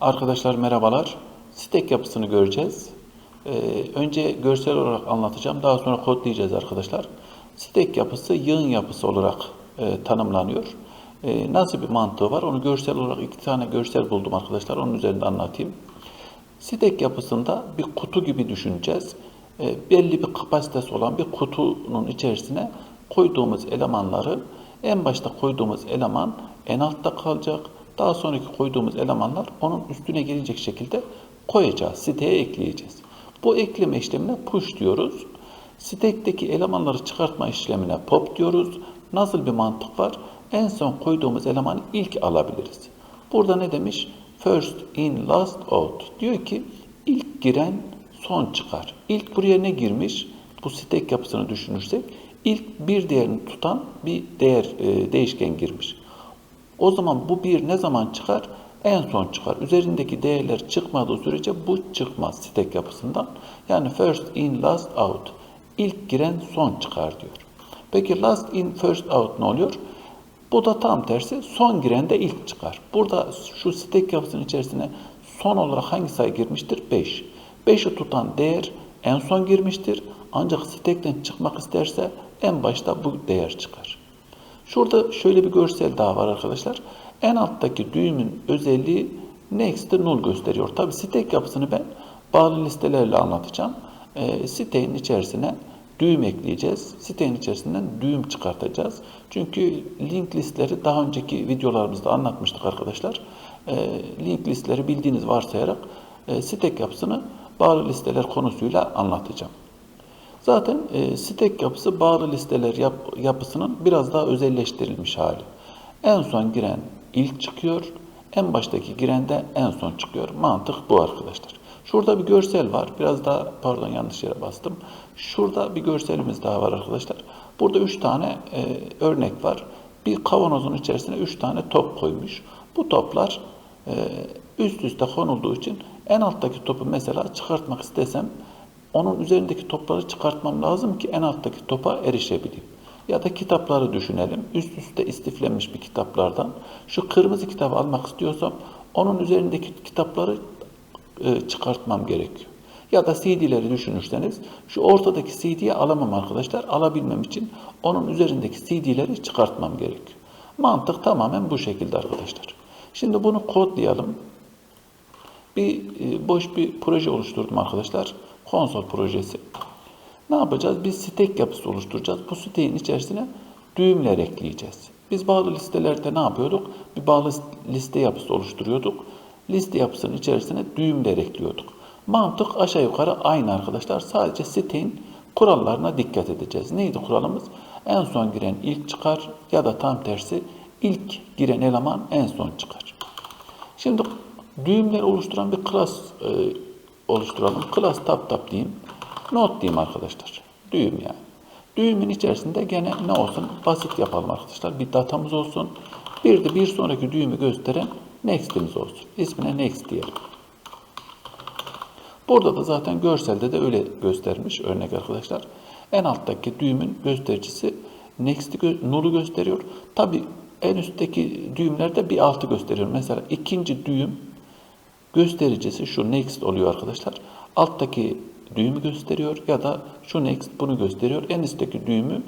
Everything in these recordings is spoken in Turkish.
Arkadaşlar merhabalar. Stack yapısını göreceğiz. Ee, önce görsel olarak anlatacağım. Daha sonra kodlayacağız arkadaşlar. Stack yapısı yığın yapısı olarak e, tanımlanıyor. E, nasıl bir mantığı var? Onu görsel olarak iki tane görsel buldum arkadaşlar. Onun üzerinde anlatayım. Stack yapısında bir kutu gibi düşüneceğiz. E, belli bir kapasitesi olan bir kutunun içerisine koyduğumuz elemanları en başta koyduğumuz eleman en altta kalacak. Daha sonraki koyduğumuz elemanlar onun üstüne gelecek şekilde koyacağız. Siteye ekleyeceğiz. Bu ekleme işlemine push diyoruz. Stack'teki elemanları çıkartma işlemine pop diyoruz. Nasıl bir mantık var? En son koyduğumuz elemanı ilk alabiliriz. Burada ne demiş? First in, last out. Diyor ki ilk giren son çıkar. İlk buraya ne girmiş? Bu stack yapısını düşünürsek ilk bir değerini tutan bir değer e, değişken girmiş. O zaman bu bir ne zaman çıkar? En son çıkar. Üzerindeki değerler çıkmadığı sürece bu çıkmaz stack yapısından. Yani first in last out. İlk giren son çıkar diyor. Peki last in first out ne oluyor? Bu da tam tersi. Son giren de ilk çıkar. Burada şu stack yapısının içerisine son olarak hangi sayı girmiştir? 5. 5'i tutan değer en son girmiştir. Ancak stack'ten çıkmak isterse en başta bu değer çıkar. Şurada şöyle bir görsel daha var arkadaşlar. En alttaki düğümün özelliği next'te null gösteriyor. Tabi stack yapısını ben bağlı listelerle anlatacağım. E, sitenin içerisine düğüm ekleyeceğiz. Sitenin içerisinden düğüm çıkartacağız. Çünkü link listleri daha önceki videolarımızda anlatmıştık arkadaşlar. E, link listleri bildiğiniz varsayarak e, stack yapısını bağlı listeler konusuyla anlatacağım. Zaten e, stack yapısı bağlı listeler yap, yapısının biraz daha özelleştirilmiş hali. En son giren ilk çıkıyor, en baştaki giren de en son çıkıyor. Mantık bu arkadaşlar. Şurada bir görsel var. Biraz daha pardon yanlış yere bastım. Şurada bir görselimiz daha var arkadaşlar. Burada üç tane e, örnek var. Bir kavanozun içerisine üç tane top koymuş. Bu toplar e, üst üste konulduğu için en alttaki topu mesela çıkartmak istesem onun üzerindeki topları çıkartmam lazım ki en alttaki topa erişebileyim. Ya da kitapları düşünelim. Üst üste istiflenmiş bir kitaplardan şu kırmızı kitabı almak istiyorsam onun üzerindeki kitapları e, çıkartmam gerekiyor. Ya da CD'leri düşünürseniz şu ortadaki CD'yi alamam arkadaşlar. Alabilmem için onun üzerindeki CD'leri çıkartmam gerekiyor. Mantık tamamen bu şekilde arkadaşlar. Şimdi bunu kodlayalım. Bir e, boş bir proje oluşturdum arkadaşlar. Konsol projesi. Ne yapacağız? Biz stack yapısı oluşturacağız. Bu stack'in içerisine düğümler ekleyeceğiz. Biz bağlı listelerde ne yapıyorduk? Bir bağlı liste yapısı oluşturuyorduk. Liste yapısının içerisine düğümler ekliyorduk. Mantık aşağı yukarı aynı arkadaşlar. Sadece sitenin kurallarına dikkat edeceğiz. Neydi kuralımız? En son giren ilk çıkar ya da tam tersi ilk giren eleman en son çıkar. Şimdi düğümleri oluşturan bir class e, oluşturalım. Class tab tab diyeyim. Not diyeyim arkadaşlar. Düğüm yani. Düğümün içerisinde gene ne olsun? Basit yapalım arkadaşlar. Bir datamız olsun. Bir de bir sonraki düğümü gösteren next'imiz olsun. İsmine next diyelim. Burada da zaten görselde de öyle göstermiş örnek arkadaşlar. En alttaki düğümün göstericisi next'i gö null'u gösteriyor. Tabi en üstteki düğümlerde bir altı gösteriyor. Mesela ikinci düğüm göstericisi şu next oluyor arkadaşlar. Alttaki düğümü gösteriyor ya da şu next bunu gösteriyor. En üstteki düğümü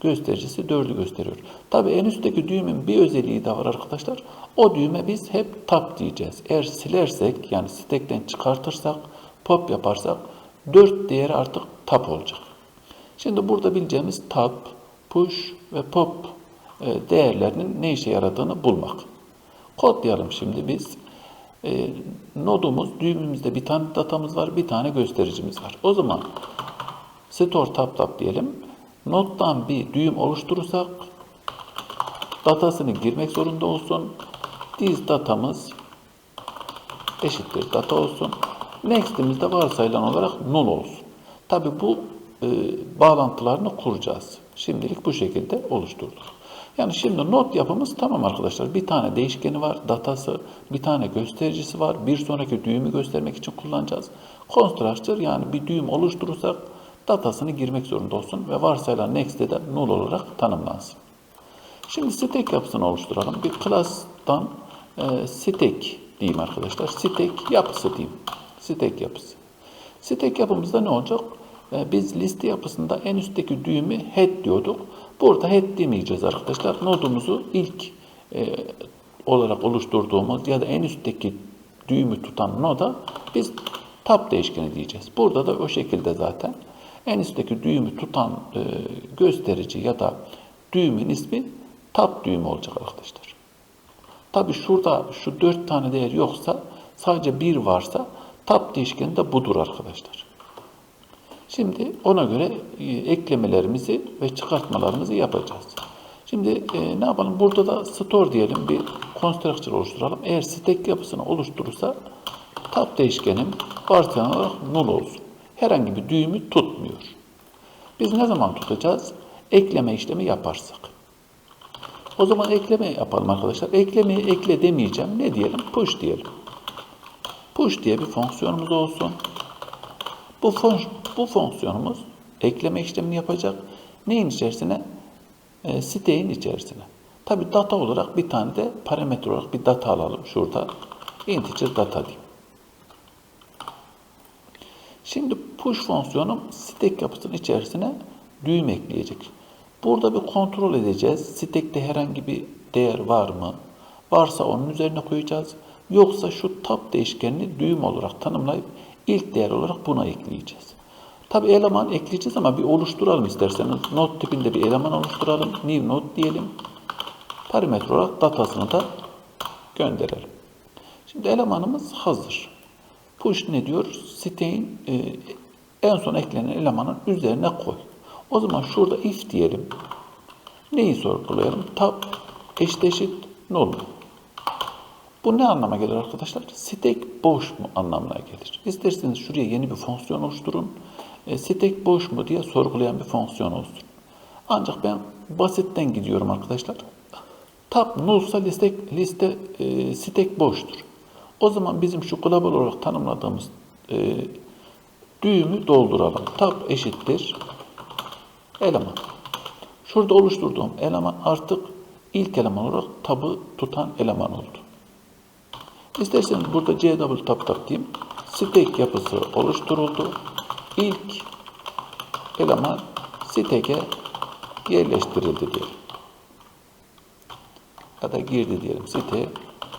göstericisi 4'ü gösteriyor. Tabi en üstteki düğümün bir özelliği de var arkadaşlar. O düğüme biz hep tab diyeceğiz. Eğer silersek yani stack'ten çıkartırsak pop yaparsak 4 değeri artık tab olacak. Şimdi burada bileceğimiz tab, push ve pop e, değerlerinin ne işe yaradığını bulmak. Kodlayalım şimdi biz. E, nodumuz, düğümümüzde bir tane datamız var, bir tane göstericimiz var. O zaman store tab tab diyelim. Nottan bir düğüm oluşturursak datasını girmek zorunda olsun. Diz datamız eşittir data olsun. Next'imizde varsayılan olarak null olsun. Tabi bu e, bağlantılarını kuracağız. Şimdilik bu şekilde oluşturduk. Yani şimdi not yapımız tamam arkadaşlar. Bir tane değişkeni var, datası, bir tane göstericisi var. Bir sonraki düğümü göstermek için kullanacağız. Constructor yani bir düğüm oluşturursak datasını girmek zorunda olsun ve varsayılan next'e de null olarak tanımlansın. Şimdi stack yapısını oluşturalım. Bir class'tan e, stack diyeyim arkadaşlar. Stack yapısı diyeyim. Stack yapısı. Stack yapımızda ne olacak? Ee, biz liste yapısında en üstteki düğümü head diyorduk. Burada head demeyeceğiz arkadaşlar. Nodumuzu ilk e, olarak oluşturduğumuz ya da en üstteki düğümü tutan noda biz tab değişkeni diyeceğiz. Burada da o şekilde zaten en üstteki düğümü tutan e, gösterici ya da düğümün ismi tab düğümü olacak arkadaşlar. Tabi şurada şu dört tane değer yoksa sadece bir varsa tab değişkeni de budur arkadaşlar. Şimdi ona göre e, eklemelerimizi ve çıkartmalarımızı yapacağız. Şimdi e, ne yapalım? Burada da store diyelim bir constructor oluşturalım. Eğer stack yapısını oluşturursa tab değişkenim varsayılan olarak null olsun. Herhangi bir düğümü tutmuyor. Biz ne zaman tutacağız? Ekleme işlemi yaparsak. O zaman ekleme yapalım arkadaşlar. Eklemeyi ekle demeyeceğim. Ne diyelim? Push diyelim. Push diye bir fonksiyonumuz olsun. Bu, fon bu fonksiyonumuz ekleme işlemini yapacak. Neyin içerisine? E, siteyin içerisine. Tabi data olarak bir tane de parametre olarak bir data alalım şurada. Integer data diyeyim. Şimdi push fonksiyonum stack yapısının içerisine düğüm ekleyecek. Burada bir kontrol edeceğiz. Stack'te herhangi bir değer var mı? Varsa onun üzerine koyacağız. Yoksa şu tab değişkenini düğüm olarak tanımlayıp ilk değer olarak buna ekleyeceğiz. Tabi eleman ekleyeceğiz ama bir oluşturalım isterseniz. Node tipinde bir eleman oluşturalım. New node diyelim. Parametre olarak datasını da gönderelim. Şimdi elemanımız hazır. Push ne diyor? Sitein e, en son eklenen elemanın üzerine koy. O zaman şurada if diyelim. Neyi sorgulayalım? Tab eşit eşit null? Bu ne anlama gelir arkadaşlar? Stack boş mu anlamına gelir. İsterseniz şuraya yeni bir fonksiyon oluşturun. E, stack boş mu diye sorgulayan bir fonksiyon olsun. Ancak ben basitten gidiyorum arkadaşlar. Tab nullsa liste, liste e, stack boştur. O zaman bizim şu global olarak tanımladığımız e, düğümü dolduralım. Tab eşittir eleman. Şurada oluşturduğum eleman artık ilk eleman olarak tabı tutan eleman oldu. İsterseniz burada C double tab tab diyeyim. Stack yapısı oluşturuldu. İlk eleman stack'e yerleştirildi diyelim. Ya da girdi diyelim. Stack'e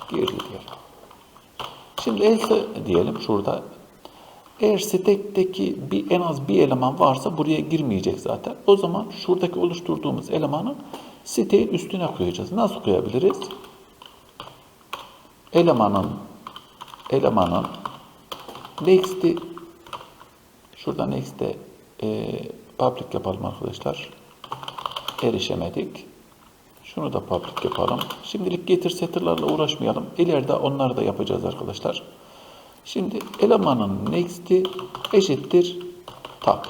girdi diyelim. Şimdi else diyelim şurada. Eğer stack'teki bir, en az bir eleman varsa buraya girmeyecek zaten. O zaman şuradaki oluşturduğumuz elemanı siteyin üstüne koyacağız. Nasıl koyabiliriz? Elemanın elemanın next'i şurada next'e e, public yapalım arkadaşlar. Erişemedik. Şunu da public yapalım. Şimdilik getir setter'larla uğraşmayalım. İleride onları da yapacağız arkadaşlar. Şimdi elemanın next'i eşittir tab.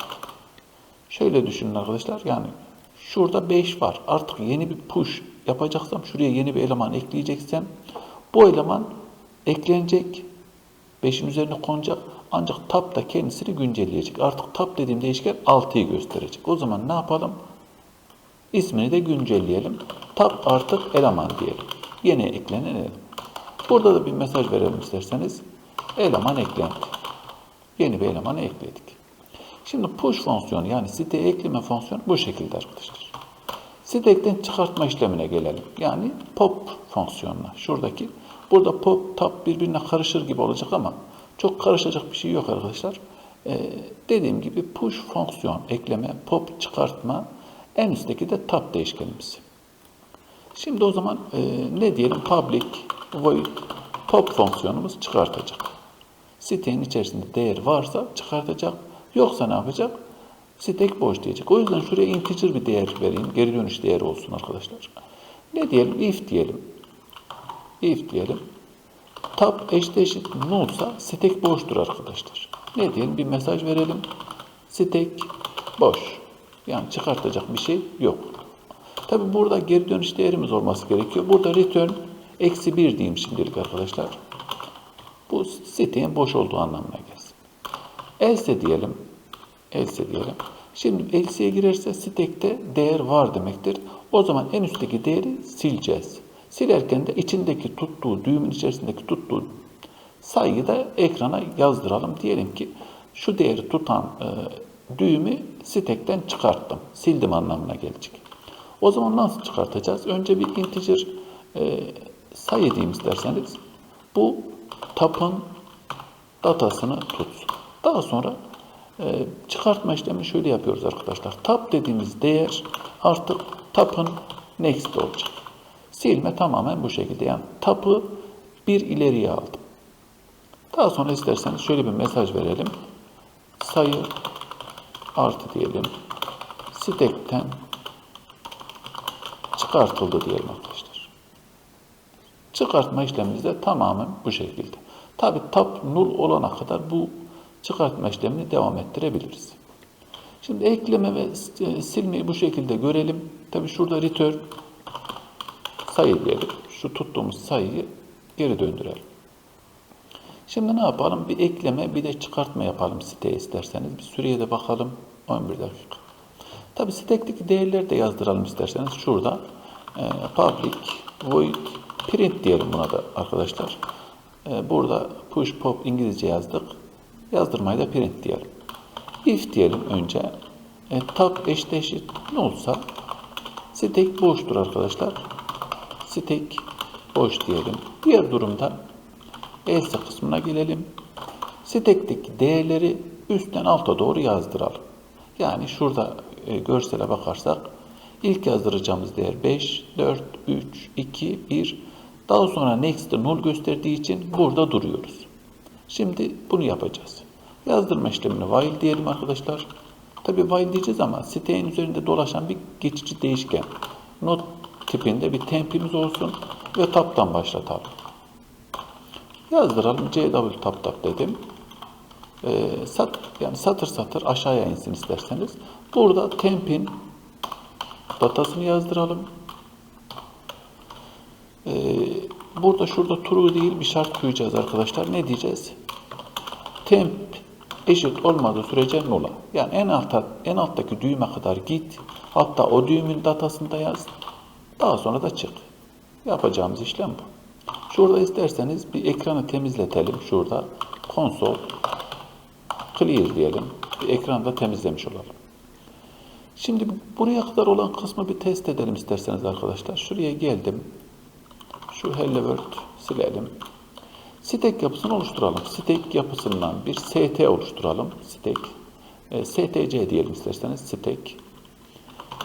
Şöyle düşünün arkadaşlar. Yani şurada 5 var. Artık yeni bir push yapacaksam şuraya yeni bir eleman ekleyeceksem bu eleman eklenecek. 5'in üzerine konacak. Ancak tab da kendisini güncelleyecek. Artık tab dediğim değişken 6'yı gösterecek. O zaman ne yapalım? İsmini de güncelleyelim. Tab artık eleman diyelim. Yeni eklenen eleman. Burada da bir mesaj verelim isterseniz. Eleman eklendi. Yeni bir elemanı ekledik. Şimdi push fonksiyonu yani siteye ekleme fonksiyonu bu şekilde arkadaşlar. Stack'ten çıkartma işlemine gelelim. Yani pop fonksiyonuna. Şuradaki burada pop tab birbirine karışır gibi olacak ama çok karışacak bir şey yok arkadaşlar. Ee, dediğim gibi push fonksiyon ekleme, pop çıkartma en üstteki de tab değişkenimiz. Şimdi o zaman e, ne diyelim? Public void pop fonksiyonumuz çıkartacak. Sitenin içerisinde değer varsa çıkartacak. Yoksa ne yapacak? Stack boş diyecek. O yüzden şuraya integer bir değer vereyim. Geri dönüş değeri olsun arkadaşlar. Ne diyelim? If diyelim. If diyelim. Tab eşit eşit nullsa stack boştur arkadaşlar. Ne diyelim? Bir mesaj verelim. Stack boş. Yani çıkartacak bir şey yok. Tabi burada geri dönüş değerimiz olması gerekiyor. Burada return eksi 1 diyeyim şimdilik arkadaşlar. Bu sitenin boş olduğu anlamına gelsin. Else diyelim. Else diyelim. Şimdi else'ye girerse stack'te değer var demektir. O zaman en üstteki değeri sileceğiz. Silerken de içindeki tuttuğu, düğümün içerisindeki tuttuğu sayıyı da ekrana yazdıralım. Diyelim ki şu değeri tutan e, düğümü stekten çıkarttım. Sildim anlamına gelecek. O zaman nasıl çıkartacağız? Önce bir integer e, sayı diyeyim isterseniz. Bu tapın datasını tutsun. Daha sonra e, çıkartma işlemi şöyle yapıyoruz arkadaşlar. Tap dediğimiz değer artık tapın next olacak. Silme tamamen bu şekilde. Yani tapı bir ileriye aldım. Daha sonra isterseniz şöyle bir mesaj verelim. Sayı artı diyelim. Stekten çıkartıldı diyelim arkadaşlar. Çıkartma işlemimiz de tamamen bu şekilde. Tabi tap null olana kadar bu çıkartma işlemini devam ettirebiliriz. Şimdi ekleme ve e, silmeyi bu şekilde görelim. Tabi şurada return sayı diyelim. Şu tuttuğumuz sayıyı geri döndürelim. Şimdi ne yapalım? Bir ekleme bir de çıkartma yapalım siteye isterseniz. Bir süreye de bakalım. 11 dakika. Tabi sitekteki değerleri de yazdıralım isterseniz. Şurada e, public void print diyelim buna da arkadaşlar. E, burada push pop İngilizce yazdık. Yazdırmayı da print diyelim. If diyelim önce. E, tab eşdeğişik ne olsa stek boştur arkadaşlar. Stek boş diyelim. Diğer durumda else kısmına gelelim. Stekteki değerleri üstten alta doğru yazdıralım. Yani şurada e, görsele bakarsak ilk yazdıracağımız değer 5, 4, 3, 2, 1. Daha sonra next'te null gösterdiği için burada duruyoruz. Şimdi bunu yapacağız. Yazdırma işlemini while diyelim arkadaşlar. Tabi while diyeceğiz ama sitenin üzerinde dolaşan bir geçici değişken. Not tipinde bir tempimiz olsun ve tab'dan başlatalım. Yazdıralım. CW tab tab dedim. Ee, sat, yani satır satır aşağıya insin isterseniz. Burada temp'in datasını yazdıralım. Ee, burada şurada true değil bir şart koyacağız arkadaşlar. Ne diyeceğiz? Temp eşit olmadığı sürece null'a. Yani en altta en alttaki düğüme kadar git. Hatta o düğümün datasını da yaz. Daha sonra da çık. Yapacağımız işlem bu. Şurada isterseniz bir ekranı temizletelim. Şurada konsol clear diyelim. Bir ekranı da temizlemiş olalım. Şimdi buraya kadar olan kısmı bir test edelim isterseniz arkadaşlar. Şuraya geldim. Şu Hello World silelim. Stek yapısını oluşturalım. Stek yapısından bir ST oluşturalım. Stek. E, STC diyelim isterseniz. Stek.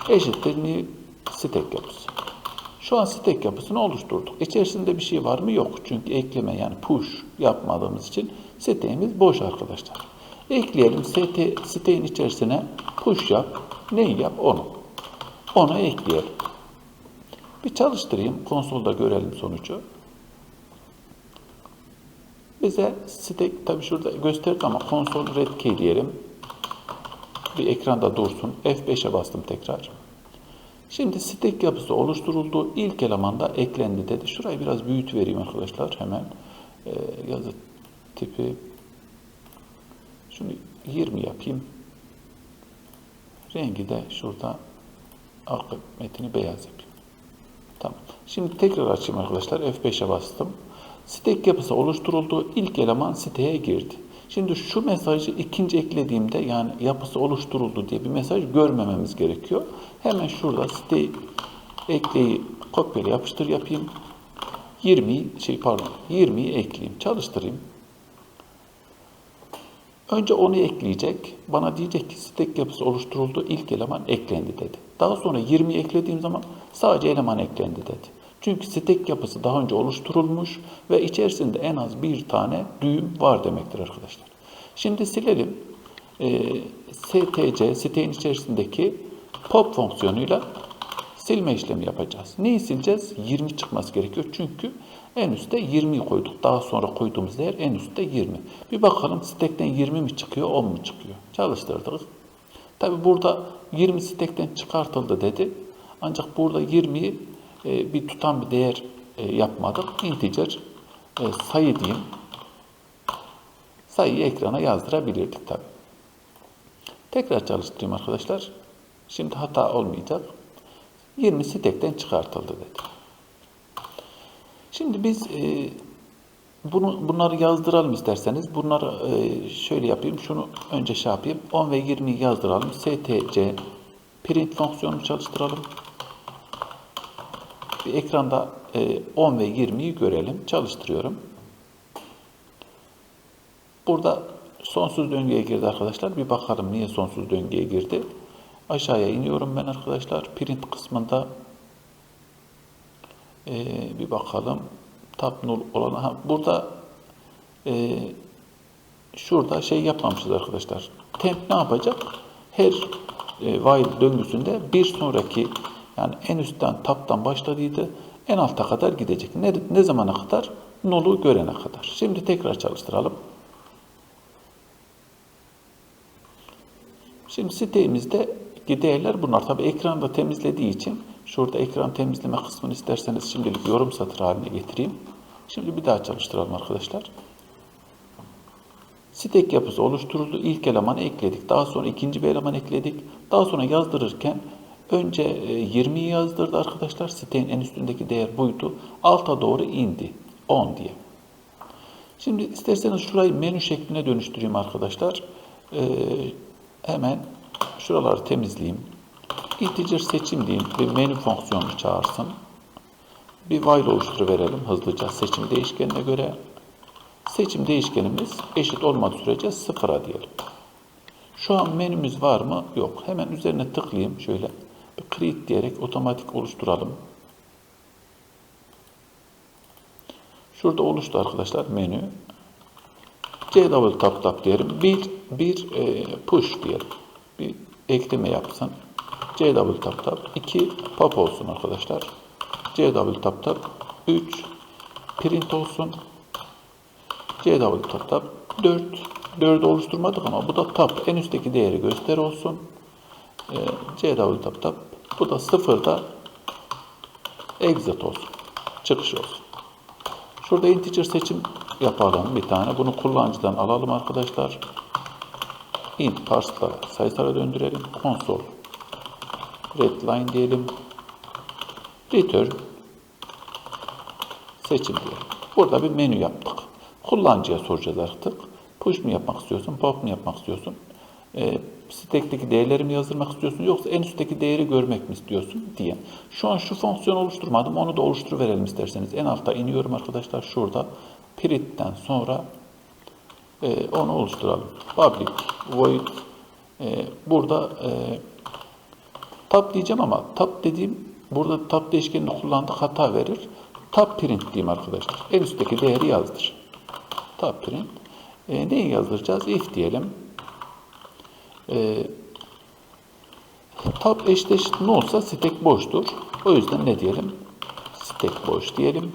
Eşittir mi? Stek yapısı. Şu an stek yapısını oluşturduk. İçerisinde bir şey var mı? Yok. Çünkü ekleme yani push yapmadığımız için siteğimiz boş arkadaşlar. Ekleyelim. Site, siteğin içerisine push yap. Neyi yap? Onu. Onu ekleyelim. Bir çalıştırayım. Konsolda görelim sonucu. Bize site tabi şurada gösterdi ama konsol red key diyelim. Bir ekranda dursun. F5'e bastım tekrar. Şimdi stek yapısı oluşturuldu. İlk elemanda eklendi dedi. Şurayı biraz büyütü vereyim arkadaşlar hemen. Ee, yazı tipi şunu 20 yapayım. Rengi de şurada arka metini beyaz yapayım. Tamam. Şimdi tekrar açayım arkadaşlar. F5'e bastım. Stek yapısı oluşturuldu. İlk eleman siteye girdi. Şimdi şu mesajı ikinci eklediğimde yani yapısı oluşturuldu diye bir mesaj görmememiz gerekiyor. Hemen şurada site ekleyi kopyala yapıştır yapayım. 20 şey pardon 20'yi ekleyeyim. Çalıştırayım. Önce onu ekleyecek. Bana diyecek ki stek yapısı oluşturuldu. ilk eleman eklendi dedi. Daha sonra 20 eklediğim zaman sadece eleman eklendi dedi. Çünkü stek yapısı daha önce oluşturulmuş ve içerisinde en az bir tane düğüm var demektir arkadaşlar. Şimdi silelim. E, stc, sitenin içerisindeki pop fonksiyonuyla silme işlemi yapacağız. Neyi sileceğiz? 20 çıkması gerekiyor. Çünkü en üstte 20'yi koyduk. Daha sonra koyduğumuz değer en üstte 20. Bir bakalım stekten 20 mi çıkıyor, 10 mu çıkıyor? Çalıştırdık. Tabi burada 20 stekten çıkartıldı dedi. Ancak burada 20'yi e, bir tutan bir değer e, yapmadık. Integer e, sayı diyeyim. Sayıyı ekrana yazdırabilirdik tabi. Tekrar çalıştırayım arkadaşlar. Şimdi hata olmayacak. 20'si tekten çıkartıldı dedi. Şimdi biz e, bunu bunları yazdıralım isterseniz. Bunları e, şöyle yapayım. Şunu önce şey yapayım. 10 ve 20'yi yazdıralım. stc print fonksiyonunu çalıştıralım. Bir ekranda e, 10 ve 20'yi görelim. Çalıştırıyorum. Burada sonsuz döngüye girdi arkadaşlar. Bir bakalım niye sonsuz döngüye girdi. Aşağıya iniyorum ben arkadaşlar. Print kısmında e, bir bakalım. Tab null olan. Ha, burada e, şurada şey yapmamışız arkadaşlar. Temp ne yapacak? Her e, while döngüsünde bir sonraki yani en üstten tab'tan başladıydı. En alta kadar gidecek. Ne, ne zamana kadar? Null'u görene kadar. Şimdi tekrar çalıştıralım. Şimdi sitemizde değerler bunlar. Tabi ekranda temizlediği için şurada ekran temizleme kısmını isterseniz şimdilik yorum satır haline getireyim. Şimdi bir daha çalıştıralım arkadaşlar. Stek yapısı oluşturuldu. İlk elemanı ekledik. Daha sonra ikinci bir eleman ekledik. Daha sonra yazdırırken önce 20'yi yazdırdı arkadaşlar. Sitenin en üstündeki değer buydu. Alta doğru indi. 10 diye. Şimdi isterseniz şurayı menü şekline dönüştüreyim arkadaşlar. Ee, hemen şuraları temizleyeyim. Integer seçim diyeyim. Bir menü fonksiyonunu çağırsın. Bir while oluşturuverelim hızlıca seçim değişkenine göre. Seçim değişkenimiz eşit olmadığı sürece sıfıra diyelim. Şu an menümüz var mı? Yok. Hemen üzerine tıklayayım şöyle. Create diyerek otomatik oluşturalım. Şurada oluştu arkadaşlar menü. C double tap tap diyelim. Bir, bir e, push diyelim. Bir ekleme yapsın. C double tap tap. 2 pop olsun arkadaşlar. C double tap tap. 3 print olsun. C double tap tap. 4 4'ü oluşturmadık ama bu da tap. En üstteki değeri göster olsun. E, C double tap tap. Bu da sıfırda exit olsun. Çıkış olsun. Şurada integer seçim yapalım bir tane. Bunu kullanıcıdan alalım arkadaşlar. int parsela sayısala döndürelim. Konsol redline diyelim. Return seçim diyelim. Burada bir menü yaptık. Kullanıcıya soracağız artık. Push mu yapmak istiyorsun, pop mu yapmak istiyorsun? E, stack'teki değerleri mi yazdırmak istiyorsun yoksa en üstteki değeri görmek mi istiyorsun diye. Şu an şu fonksiyonu oluşturmadım. Onu da oluşturuverelim isterseniz. En altta iniyorum arkadaşlar şurada. Print'ten sonra e, onu oluşturalım. Public void e, burada e, tab diyeceğim ama tab dediğim burada tab değişkenini kullandık hata verir. Tab print diyeyim arkadaşlar. En üstteki değeri yazdır. Tab print. E, neyi yazdıracağız? If diyelim. E, tab eşdeşit ne olsa stack boştur. O yüzden ne diyelim? Stack boş diyelim.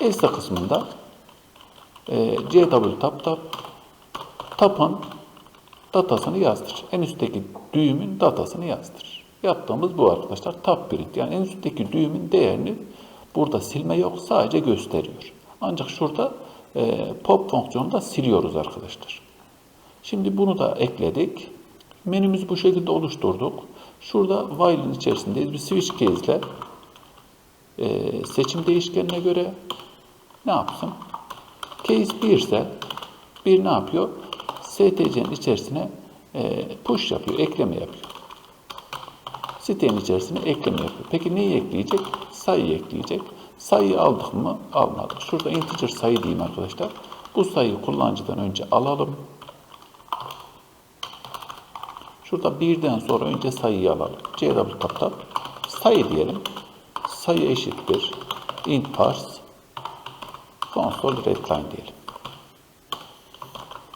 Else kısmında e, C double tab tab tab'ın datasını yazdır. En üstteki düğümün datasını yazdır. Yaptığımız bu arkadaşlar tab print. Yani en üstteki düğümün değerini burada silme yok sadece gösteriyor. Ancak şurada e, pop fonksiyonunda siliyoruz arkadaşlar. Şimdi bunu da ekledik. Menümüzü bu şekilde oluşturduk. Şurada while'ın içerisindeyiz. Bir switch case ile e, seçim değişkenine göre ne yapsın? Case 1 ise bir ne yapıyor? STC'nin içerisine e, push yapıyor, ekleme yapıyor. Sitenin içerisine ekleme yapıyor. Peki neyi ekleyecek? Sayı ekleyecek. Sayıyı aldık mı? Almadık. Şurada integer sayı diyeyim arkadaşlar. Bu sayıyı kullanıcıdan önce alalım. Şurada birden sonra önce sayıyı alalım. C double tap tap. Sayı diyelim. Sayı eşittir. int parse console readline diyelim.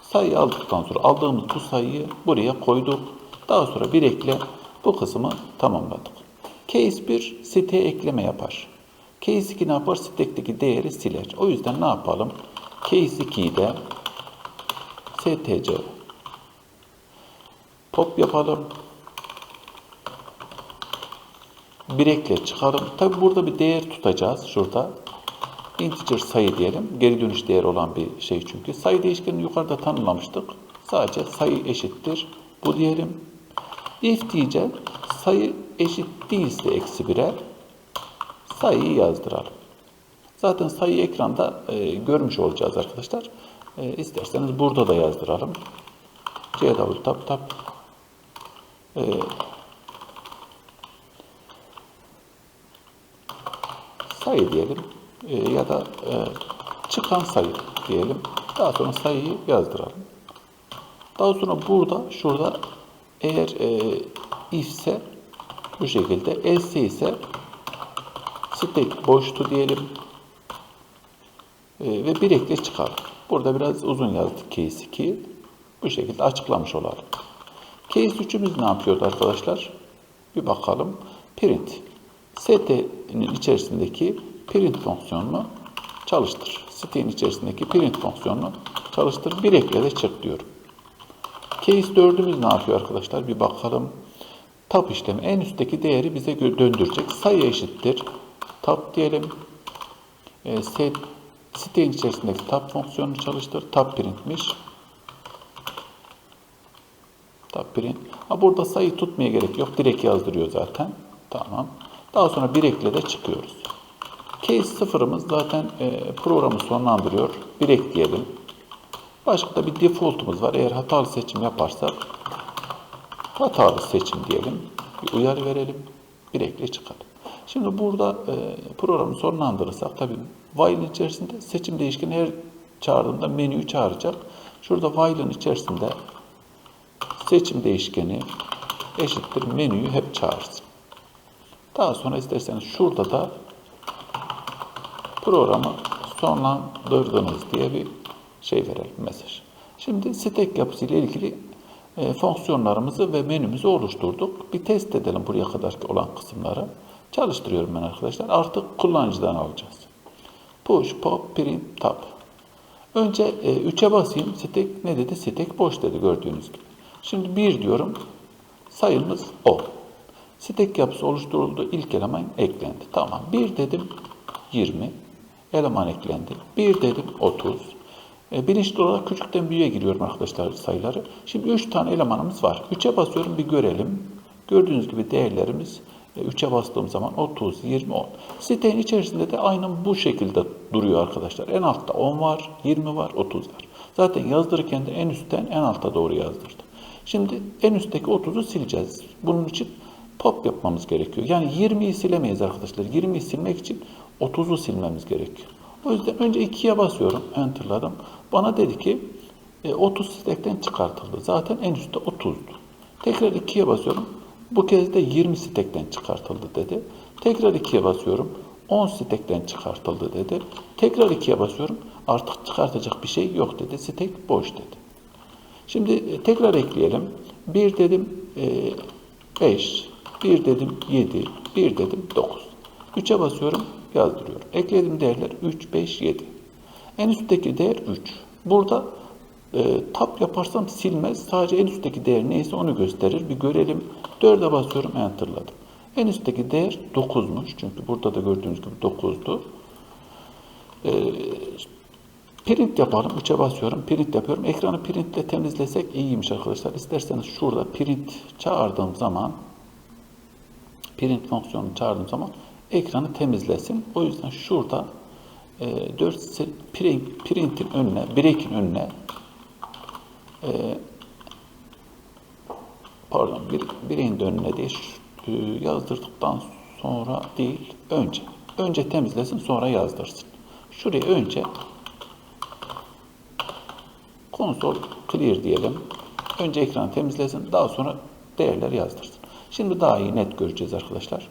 Sayıyı aldıktan sonra aldığımız bu sayıyı buraya koyduk. Daha sonra bir ekle bu kısmı tamamladık. Case 1 siteye ekleme yapar. Case 2 ne yapar? Site'deki değeri siler. O yüzden ne yapalım? Case 2'yi de stc pop yapalım. Bir ekle çıkalım. Tabi burada bir değer tutacağız. Şurada integer sayı diyelim. Geri dönüş değeri olan bir şey çünkü. Sayı değişkenini yukarıda tanımlamıştık. Sadece sayı eşittir. Bu diyelim. If diyeceğim. Sayı eşit değilse eksi 1'e sayıyı yazdıralım. Zaten sayı ekranda e, görmüş olacağız arkadaşlar. E, isterseniz burada da yazdıralım. CW tap tap e, sayı diyelim E, ya da e, çıkan sayı diyelim. Daha sonra sayıyı yazdıralım. Daha sonra burada, şurada eğer e, if ise bu şekilde, else ise stack boştu diyelim E, ve bir ekle çıkalım. Burada biraz uzun yazdık case 2. Bu şekilde açıklamış olalım. Case 3'ümüz ne yapıyordu arkadaşlar? Bir bakalım. Print. st'nin içerisindeki print fonksiyonunu çalıştır. St'nin içerisindeki print fonksiyonunu çalıştır. Bir ekle de çık diyorum. Case 4'ümüz ne yapıyor arkadaşlar? Bir bakalım. Tab işlemi en üstteki değeri bize döndürecek. Sayı eşittir. Tab diyelim. E, set, sitenin içerisindeki tab fonksiyonunu çalıştır. Tab printmiş. Tab print. Ha, burada sayı tutmaya gerek yok. Direkt yazdırıyor zaten. Tamam. Daha sonra bir ekle de çıkıyoruz. Case sıfırımız zaten e, programı sonlandırıyor. Bir ekleyelim. Başka da bir defaultumuz var. Eğer hatalı seçim yaparsak hatalı seçim diyelim. Bir uyarı verelim. Bir ekle çıkalım. Şimdi burada e, programı sonlandırırsak tabii while'in içerisinde seçim değişkeni her çağırdığında menüyü çağıracak. Şurada while'ın içerisinde seçim değişkeni eşittir menüyü hep çağırsın. Daha sonra isterseniz şurada da programı sonlandırdınız diye bir şey verelim mesaj. Şimdi stack yapısı ile ilgili e, fonksiyonlarımızı ve menümüzü oluşturduk. Bir test edelim buraya kadarki olan kısımları. Çalıştırıyorum ben arkadaşlar. Artık kullanıcıdan alacağız. Push, pop, print, tab. Önce 3'e basayım. Stack ne dedi? Stack boş dedi gördüğünüz gibi. Şimdi 1 diyorum. Sayımız 10. Stack yapısı oluşturuldu. İlk eleman eklendi. Tamam. 1 dedim 20. Eleman eklendi. 1 dedim 30. E, bilinçli olarak küçükten büyüğe giriyorum arkadaşlar sayıları. Şimdi 3 tane elemanımız var. 3'e basıyorum bir görelim. Gördüğünüz gibi değerlerimiz 3'e bastığım zaman 30, 20, 10. Sitenin içerisinde de aynen bu şekilde duruyor arkadaşlar. En altta 10 var, 20 var, 30 var. Zaten yazdırırken de en üstten en alta doğru yazdırdım. Şimdi en üstteki 30'u sileceğiz. Bunun için pop yapmamız gerekiyor. Yani 20'yi silemeyiz arkadaşlar. 20'yi silmek için 30'u silmemiz gerekiyor. O yüzden önce 2'ye basıyorum. Enter'ladım. Bana dedi ki e, 30 stack'ten çıkartıldı. Zaten en üstte 30'du. Tekrar 2'ye basıyorum. Bu kez de 20 stack'ten çıkartıldı dedi. Tekrar 2'ye basıyorum. 10 stack'ten çıkartıldı dedi. Tekrar 2'ye basıyorum. Artık çıkartacak bir şey yok dedi. Stack boş dedi. Şimdi e, tekrar ekleyelim. 1 dedim 5, 1 dedim 7, 1 dedim 9. 3'e basıyorum, yazdırıyorum. Ekledim değerler 3, 5, 7. En üstteki değer 3. Burada e, tab yaparsam silmez. Sadece en üstteki değer neyse onu gösterir. Bir görelim. 4'e basıyorum, enterladım. En üstteki değer 9'muş. Çünkü burada da gördüğünüz gibi 9'du. E, Print yapalım. 3'e basıyorum. Print yapıyorum. Ekranı printle temizlesek iyiymiş arkadaşlar. İsterseniz şurada print çağırdığım zaman print fonksiyonunu çağırdığım zaman ekranı temizlesin. O yüzden şurada e, 4 print, print'in önüne, break'in önüne e, pardon, bir, break'in önüne değil e, yazdırdıktan sonra değil, önce. Önce temizlesin, sonra yazdırsın. Şuraya önce Konsol clear diyelim. Önce ekranı temizlesin. Daha sonra değerler yazdırsın. Şimdi daha iyi net göreceğiz arkadaşlar.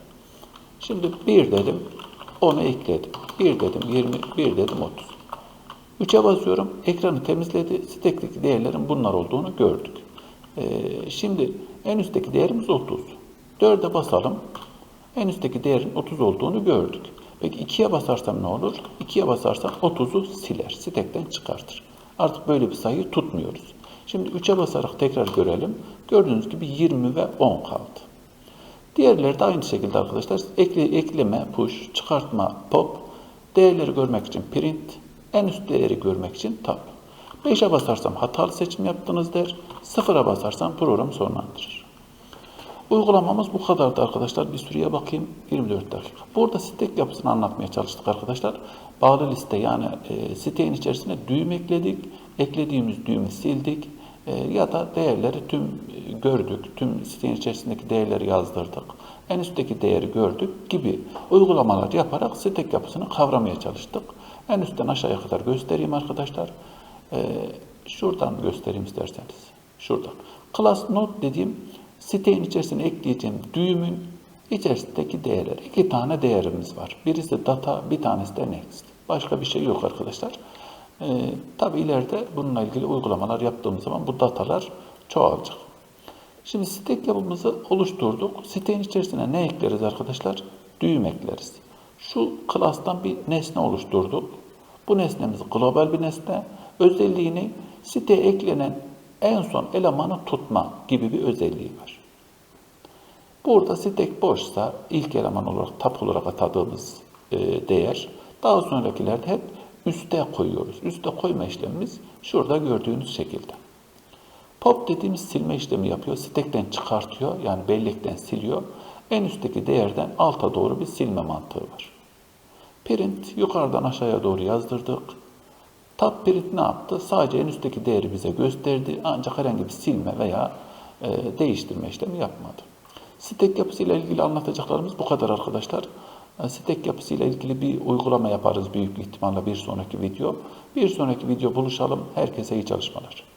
Şimdi 1 dedim. 10'u ekledim. 1 dedim 20. 1 dedim 30. 3'e basıyorum. Ekranı temizledi. Stack'teki değerlerin bunlar olduğunu gördük. Ee, şimdi en üstteki değerimiz 30. 4'e basalım. En üstteki değerin 30 olduğunu gördük. Peki 2'ye basarsam ne olur? 2'ye basarsam 30'u siler. Stack'ten çıkartır. Artık böyle bir sayı tutmuyoruz. Şimdi 3'e basarak tekrar görelim. Gördüğünüz gibi 20 ve 10 kaldı. Diğerleri de aynı şekilde arkadaşlar. Ekle, ekleme, push, çıkartma, pop. Değerleri görmek için print. En üst değeri görmek için tab. 5'e basarsam hatalı seçim yaptınız der. 0'a basarsam program sonlandırır. Uygulamamız bu kadardı arkadaşlar. Bir süreye bakayım. 24 dakika. Burada stek yapısını anlatmaya çalıştık arkadaşlar. Bağlı liste yani e, sitenin içerisine düğüm ekledik. Eklediğimiz düğümü sildik. E, ya da değerleri tüm gördük. Tüm sitenin içerisindeki değerleri yazdırdık. En üstteki değeri gördük gibi uygulamalar yaparak stek yapısını kavramaya çalıştık. En üstten aşağıya kadar göstereyim arkadaşlar. E, şuradan göstereyim isterseniz. Şuradan. Class node dediğim sitenin içerisine ekleyeceğim düğümün içerisindeki değerler. İki tane değerimiz var. Birisi data, bir tanesi de next. Başka bir şey yok arkadaşlar. Ee, tabii ileride bununla ilgili uygulamalar yaptığımız zaman bu datalar çoğalacak. Şimdi site yapımızı oluşturduk. Sitenin içerisine ne ekleriz arkadaşlar? Düğüm ekleriz. Şu class'tan bir nesne oluşturduk. Bu nesnemiz global bir nesne. Özelliğini siteye eklenen en son elemanı tutma gibi bir özelliği var. Burada stek boşsa ilk eleman olarak tap olarak atadığımız e, değer daha sonrakilerde hep üste koyuyoruz. Üste koyma işlemimiz şurada gördüğünüz şekilde. Pop dediğimiz silme işlemi yapıyor. Stekten çıkartıyor yani bellekten siliyor. En üstteki değerden alta doğru bir silme mantığı var. Print yukarıdan aşağıya doğru yazdırdık. Tab print ne yaptı? Sadece en üstteki değeri bize gösterdi. Ancak herhangi bir silme veya e, değiştirme işlemi yapmadı. Stek yapısıyla ilgili anlatacaklarımız bu kadar arkadaşlar. Stek yapısıyla ilgili bir uygulama yaparız büyük ihtimalle bir sonraki video. Bir sonraki video buluşalım. Herkese iyi çalışmalar.